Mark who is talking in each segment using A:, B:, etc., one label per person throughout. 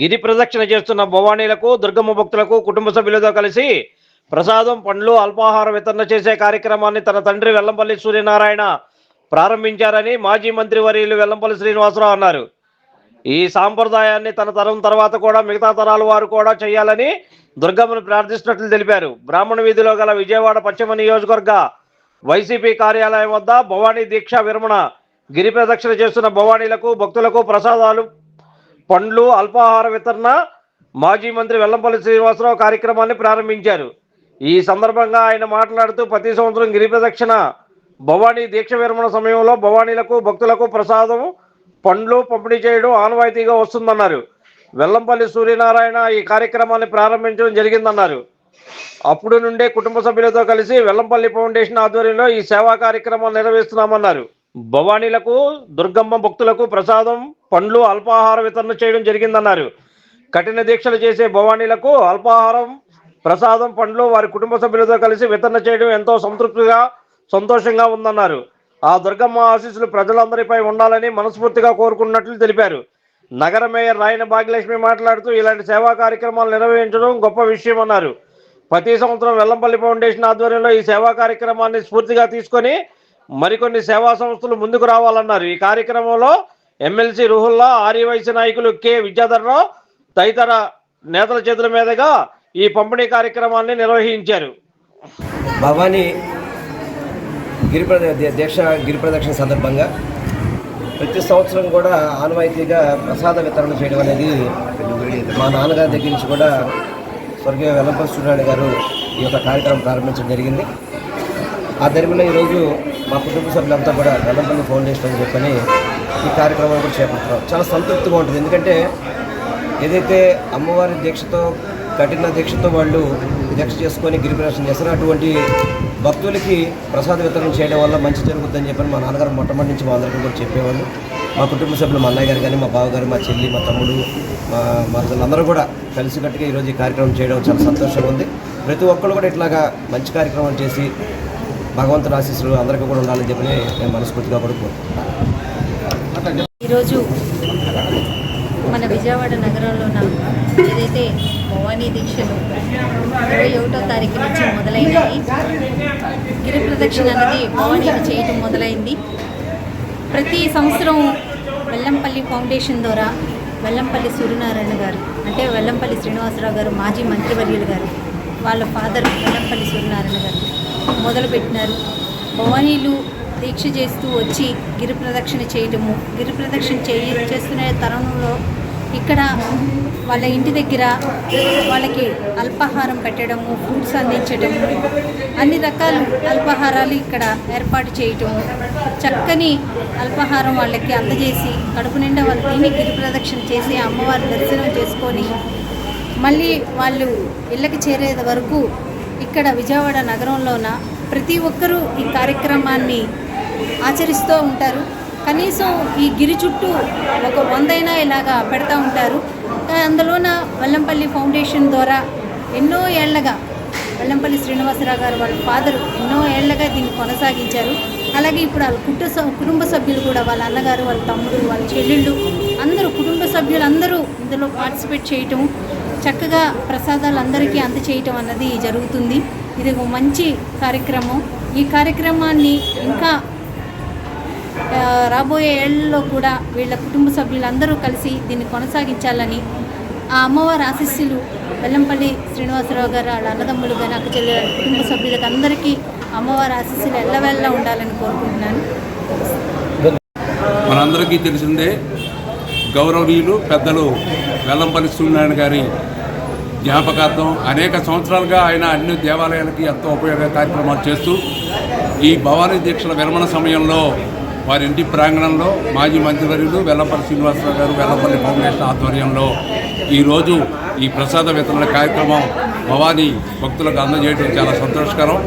A: గిరి ప్రదక్షిణ చేస్తున్న భవానీలకు దుర్గమ్మ భక్తులకు కుటుంబ సభ్యులతో కలిసి ప్రసాదం పండ్లు అల్పాహార వితరణ చేసే కార్యక్రమాన్ని తన తండ్రి వెల్లంపల్లి సూర్యనారాయణ ప్రారంభించారని మాజీ మంత్రి వర్యులు వెల్లంపల్లి శ్రీనివాసరావు అన్నారు. ఈ సాంప్రదాయాన్ని తన తరం తర్వాత కూడా మిగతా తరాల వారు కూడా చేయాలని దుర్గమ్మను ప్రార్థిస్తున్నట్లు తెలిపారు. బ్రాహ్మణ వీధిలో గల విజయవాడ పశ్చిమ నియోజకవర్గ వైసీపీ కార్యాలయం వద్ద భవానీ దీక్ష విరమణ గిరి ప్రదక్షిణ చేస్తున్న భవానీలకు భక్తులకు ప్రసాదాలు పండ్లు అల్పాహార వితరణ మాజీ మంత్రి వెల్లంపల్లి శ్రీనివాసరావు కార్యక్రమాన్ని ప్రారంభించారు. ఈ సందర్భంగా ఆయన మాట్లాడుతూ ప్రతి సంవత్సరం గిరి ప్రదక్షిణ భవానీ దీక్ష విరమణ సమయంలో భవానీలకు భక్తులకు ప్రసాదం పండ్లు పంపిణీ చేయడం ఆనవాయితీగా వస్తుందన్నారు. వెల్లంపల్లి సూర్యనారాయణ ఈ కార్యక్రమాన్ని ప్రారంభించడం జరిగిందన్నారు. అప్పుడు నుండే కుటుంబ సభ్యులతో కలిసి వెల్లంపల్లి ఫౌండేషన్ ఆధ్వర్యంలో ఈ సేవా కార్యక్రమం నిర్వహిస్తున్నామన్నారు. భవానీలకు దుర్గమ్మ భక్తులకు ప్రసాదం పండ్లు అల్పాహార వితరణ చేయడం జరిగిందన్నారు. కఠిన దీక్షలు చేసే భవానీలకు అల్పాహారం ప్రసాదం పండ్లు వారి కుటుంబ సభ్యులతో కలిసి వితరణ చేయడం ఎంతో సంతృప్తిగా సంతోషంగా ఉందన్నారు. ఆ దుర్గమ్మ ఆశీస్సులు ప్రజలందరిపై ఉండాలని మనస్ఫూర్తిగా కోరుకున్నట్లు తెలిపారు. నగర మేయర్ రాయన భాగ్యలక్ష్మి మాట్లాడుతూ ఇలాంటి సేవా కార్యక్రమాలు నిర్వహించడం గొప్ప విషయం అన్నారు. ప్రతి సంవత్సరం వెల్లంపల్లి ఫౌండేషన్ ఆధ్వర్యంలో ఈ సేవా కార్యక్రమాన్ని స్ఫూర్తిగా తీసుకొని మరికొన్ని సేవా సంస్థలు ముందుకు రావాలన్నారు. ఈ కార్యక్రమంలో ఎమ్మెల్సీ రుహుల్లా ఆర్యవైశ్య నాయకులు కె. విద్యాధరరావు తదితర నేతల చేతుల మీదుగా ఈ పంపిణీ కార్యక్రమాన్ని నిర్వహించారు.
B: భవానీ గిరి దేశ దీక్ష గిరి ప్రదక్షిణ సందర్భంగా ప్రతి సంవత్సరం కూడా ఆనవాయితీగా ప్రసాద వితరణ చేయడం అనేది మా నాన్నగారి దగ్గర నుంచి కూడా స్వర్గీయ వెల్లంపల్లి సూర్యనారాయణ గారు ఈ యొక్క కార్యక్రమం ప్రారంభించడం జరిగింది. ఆ ధర్మంలో ఈరోజు మా కుటుంబ సభ్యులంతా కూడా వెల్లంపల్లి ఫౌండేషన్ అని చెప్పని ఈ కార్యక్రమం కూడా చేపడుతున్నాం. చాలా సంతృప్తిగా ఉంటుంది. ఎందుకంటే ఏదైతే అమ్మవారి దీక్షతో కఠిన దీక్షతో వాళ్ళు దీక్ష చేసుకొని గిరిప్రదర్శన చేసిన అటువంటి భక్తులకి ప్రసాద వితరణ చేయడం వల్ల మంచి జరుగుతుందని చెప్పని మా నాన్నగారు మొట్టమొదటి నుంచి మా అందరికీ కూడా చెప్పేవాళ్ళు. మా కుటుంబ సభ్యులు మా అన్నయ్య గారు కానీ మా బావగారు మా చెల్లి మా తమ్ముడు మా మరదలందరూ కూడా కలిసికట్టుగా ఈరోజు ఈ కార్యక్రమం చేయడం చాలా సంతోషంగా ఉంది. ప్రతి ఒక్కరు కూడా ఇట్లాగా మంచి కార్యక్రమం చేసి భగవంతుడు ఆశీస్సులు అందరికీ కూడా ఉండాలని చెప్పి నేను మనస్ఫూర్తిగా కూడా కోరుకుంటున్నాను.
C: ఈరోజు మన విజయవాడ నగరంలోన ఏదైతే భవానీ దీక్షలు ఇరవై ఒకటో తారీఖు నుంచి మొదలైనవి గిరి ప్రదక్షిణ అనేది భవానీలు చేయటం మొదలైంది. ప్రతి సంవత్సరం వెల్లంపల్లి ఫౌండేషన్ ద్వారా వెల్లంపల్లి సూర్యనారాయణ గారు అంటే వెల్లంపల్లి శ్రీనివాసరావు గారు మాజీ మంత్రివర్యులు గారు వాళ్ళ ఫాదర్ వెల్లంపల్లి సూర్యనారాయణ గారు మొదలుపెట్టినారు. భవానీలు దీక్ష చేస్తూ వచ్చి గిరి ప్రదక్షిణ చేయటము గిరి ప్రదక్షిణ చేయ చేస్తున్న తరుణంలో ఇక్కడ వాళ్ళ ఇంటి దగ్గర వాళ్ళకి అల్పాహారం పెట్టడము ఫ్రూట్స్ అందించడము అన్ని రకాల అల్పాహారాలు ఇక్కడ ఏర్పాటు చేయటము చక్కని అల్పాహారం వాళ్ళకి అందజేసి కడుపు నిండా వాళ్ళు తిని గిరి ప్రదక్షిణ చేసి అమ్మవారి దర్శనం చేసుకొని మళ్ళీ వాళ్ళు ఇళ్ళకి చేరే వరకు ఇక్కడ విజయవాడ నగరంలోన ప్రతి ఒక్కరూ ఈ కార్యక్రమాన్ని ఆచరిస్తూ ఉంటారు. కనీసం ఈ గిరి చుట్టూ ఒక వందైనా ఇలాగా పెడతా ఉంటారు. అందులోన వల్లంపల్లి ఫౌండేషన్ ద్వారా ఎన్నో ఏళ్ళగా వల్లంపల్లి శ్రీనివాసరావు గారు వాళ్ళ ఫాదరు ఎన్నో ఏళ్ళగా దీన్ని కొనసాగించారు. అలాగే ఇప్పుడు వాళ్ళ కుటుంబ కుటుంబ సభ్యులు కూడా వాళ్ళ అన్నగారు వాళ్ళ తమ్ముడు వాళ్ళ చెల్లెళ్ళు అందరూ కుటుంబ సభ్యులు అందరూ ఇందులో పార్టిసిపేట్ చేయటం చక్కగా ప్రసాదాలు అందరికీ అందచేయటం అన్నది జరుగుతుంది. ఇది ఒక మంచి కార్యక్రమం. ఈ కార్యక్రమాన్ని ఇంకా రాబోయే ఏళ్ళలో కూడా వీళ్ళ కుటుంబ సభ్యులందరూ కలిసి దీన్ని కొనసాగించాలని ఆ అమ్మవారి ఆశీస్సులు వెల్లంపల్లి శ్రీనివాసరావు గారు వాళ్ళ అన్నదమ్ములు కానీ అక్క చెల్లె కుటుంబ సభ్యులకు అందరికీ అమ్మవారి ఆశీస్సులు ఎల్లవెల్లా ఉండాలని కోరుకుంటున్నాను.
D: మనందరికీ తెలిసిందే గౌరవనీయులు పెద్దలు వెల్లంపల్లి సూర్యనారాయణ గారి జ్ఞాపకార్థం అనేక సంవత్సరాలుగా ఆయన అన్ని దేవాలయాలకి ఎంతో ఉపయోగ కార్యక్రమాలు చేస్తూ ఈ భవానీ దీక్షల విరమణ సమయంలో వారి ఇంటి ప్రాంగణంలో మాజీ మంత్రివర్యులు వెల్లంపల్లి శ్రీనివాసరావు గారు వెల్లంపల్లి ఫౌండేషన్ ఆధ్వర్యంలో ఈరోజు ఈ ప్రసాద వితరణ కార్యక్రమం భవానీ భక్తులకు అందజేయడం చాలా సంతోషకరం.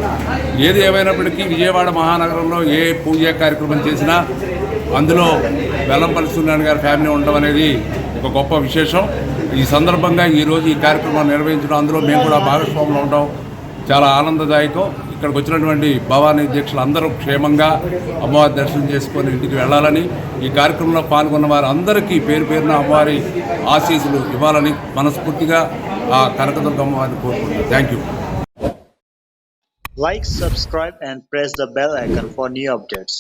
D: ఏది ఏమైనప్పటికీ విజయవాడ మహానగరంలో ఏ పూజ కార్యక్రమం చేసినా అందులో వెల్లంపల్లి సూర్యనారాయణ గారి ఫ్యామిలీ ఉండడం అనేది ఒక గొప్ప విశేషం. ఈ సందర్భంగా ఈరోజు ఈ కార్యక్రమాన్ని నిర్వహించడం అందులో మేము కూడా భాగస్వాములు ఉండడం చాలా ఆనందదాయకం. ఇక్కడికి వచ్చినటువంటి భవానీ దీక్షలు అందరూ క్షేమంగా అమ్మవారి దర్శనం చేసుకొని ఇంటికి వెళ్ళాలని ఈ కార్యక్రమంలో పాల్గొన్న వారు అందరికీ పేరు పేరున అమ్మవారి ఆశీస్సులు ఇవ్వాలని మనస్ఫూర్తిగా ఆ కనకదుర్గ అమ్మవారిని కోరుకుంటున్నాను thank you
E: Like, subscribe, and press the bell icon for new updates.